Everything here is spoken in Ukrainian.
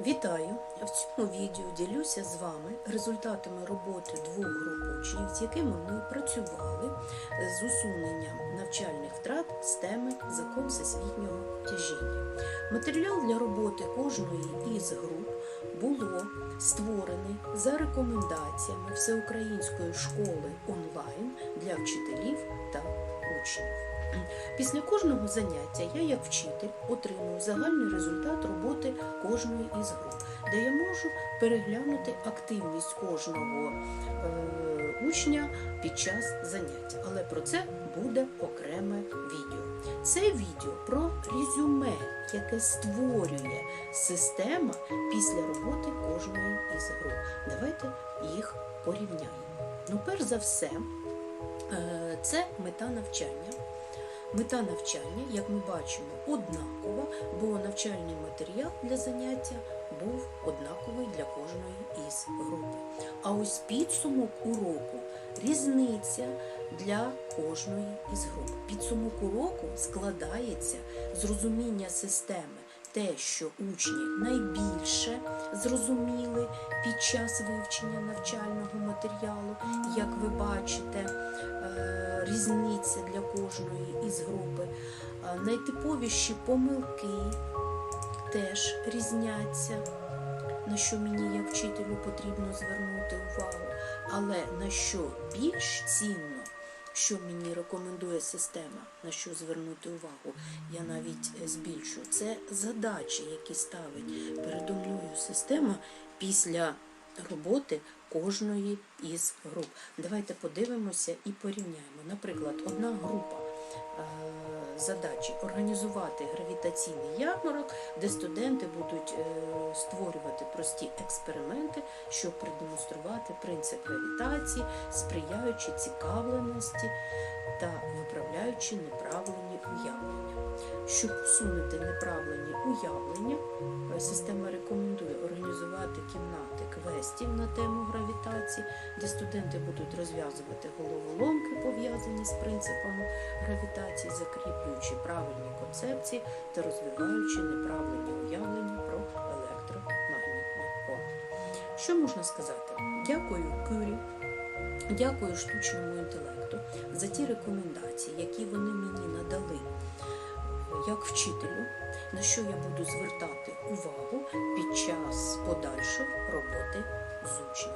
Вітаю! В цьому відео ділюся з вами результатами роботи двох груп учнів, з якими ми працювали з усуненням навчальних втрат з теми закон всесвітнього тяжіння. Матеріал для роботи кожної із груп було створений за рекомендаціями Всеукраїнської школи онлайн для вчителів та учнів. Після кожного заняття я, як вчитель, отримую загальний результат роботи кожної із груп, де я можу переглянути активність кожного е, учня під час заняття. Але про це буде окреме відео. Це відео про резюме, яке створює система після роботи кожної із груп. Давайте їх порівняємо. Ну, перш за все, е, це мета навчання. Мета навчання, як ми бачимо, однакова, бо навчальний матеріал для заняття був однаковий для кожної із групи. А ось підсумок уроку різниця для кожної із груп. Підсумок уроку складається з розуміння системи. Те, що учні найбільше зрозуміли під час вивчення навчального матеріалу, як ви бачите, е, різниця для кожної із групи. Найтиповіші помилки теж різняться, на що мені як вчителю потрібно звернути увагу, але на що більш цінно, що мені рекомендує система, на що звернути увагу, я навіть збільшу. Це задачі, які ставить передо мною система після роботи кожної із груп. Давайте подивимося і порівняємо. Наприклад, одна група задачі організувати гравітаційний ярмарок, де студенти будуть е, створювати прості експерименти, щоб продемонструвати принцип гравітації, сприяючи цікавленості та виправляючи неправильні уявлення. Щоб усунути неправильні уявлення, е, система рекомендує організувати кімнати квестів на тему гравітації, де студенти будуть розв'язувати головоломки, пов'язані з принципами гравітації, закріплюючи правильні концепції та розвиваючи неправильні уявлення про електромагнітне поле. Що можна сказати? Дякую Кюрі, дякую штучному інтелекту за ті рекомендації, які вони мені надали як вчителю, на що я буду звертати увагу під час подальшої роботи з. Дякую.